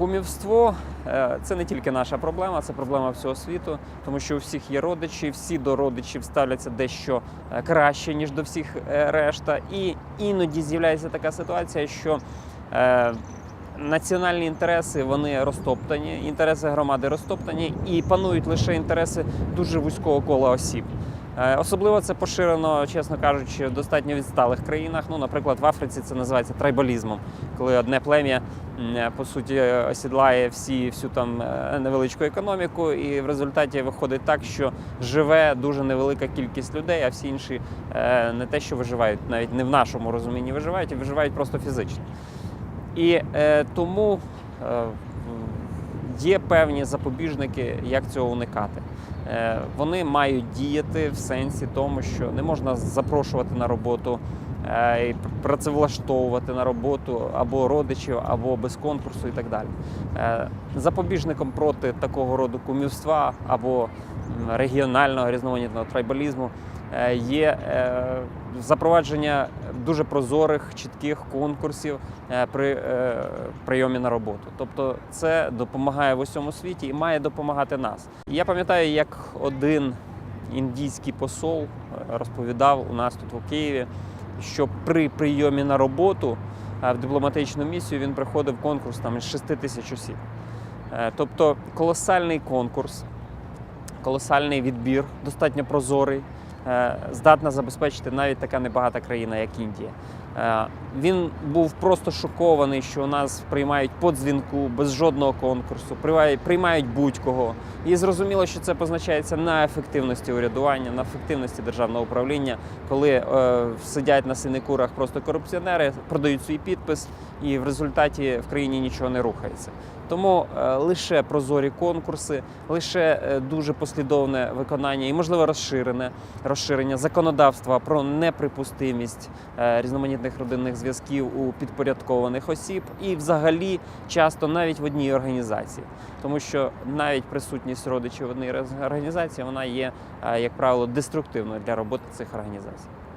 Кумівство е, це не тільки наша проблема, це проблема всього світу, тому що у всіх є родичі, всі до родичів ставляться дещо е, краще, ніж до всіх е, решта. І іноді з'являється така ситуація, що національні інтереси вони розтоптані, інтереси громади розтоптані, і панують лише інтереси дуже вузького кола осіб. Е, Особливо це поширено, чесно кажучи, в достатньо відсталих країнах. Ну, наприклад, в Африці це називається трайбалізмом, коли одне плем'я е, по суті осідлає всі всю там е, невеличку економіку, і в результаті виходить так, що живе дуже невелика кількість людей, а всі інші не те, що виживають, навіть не в нашому розумінні виживають, а виживають просто фізично. І е, тому е, є певні запобіжники, як цього уникати. Е, Вони мають діяти в сенсі тому, що не можна запрошувати на роботу е, і працевлаштовувати на роботу або родичів, або без конкурсу і так далі. Е, Запобіжником проти такого роду кумівства або регіонального різноманітного трайбалізму є е, запровадження дуже прозорих, чітких конкурсів е, при е, прийомі на роботу. Тобто це допомагає в усьому світі і має допомагати нас. Я пам'ятаю, як один індійський посол е, розповідав у нас тут у Києві, що при прийомі на роботу е, в дипломатичну місію він приходив конкурс там із 6 тисяч осіб. Е, Тобто колосальний конкурс, колосальний відбір, достатньо прозорий, е, здатна забезпечити навіть така небагата країна, як Індія. Е, Він був просто шокований, що нас приймають по дзвінку без жодного конкурсу, приймають- будь-кого. І зрозуміло, що це позначається на ефективності урядування, на ефективності державного управління, коли е, сидять на синекурах просто корупціонери, продають свій підпис, і в результаті в країні нічого не рухається. Тому е, лише прозорі конкурси, лише е, дуже послідовне виконання і, можливо, розширене розширення законодавства про неприпустимість е, різноманітних родинних зв'язків у підпорядкованих осіб, і взагалі часто навіть в одній організації, тому що навіть присутність родичів в одній організації вона є, е, як правило, деструктивною для роботи цих організацій.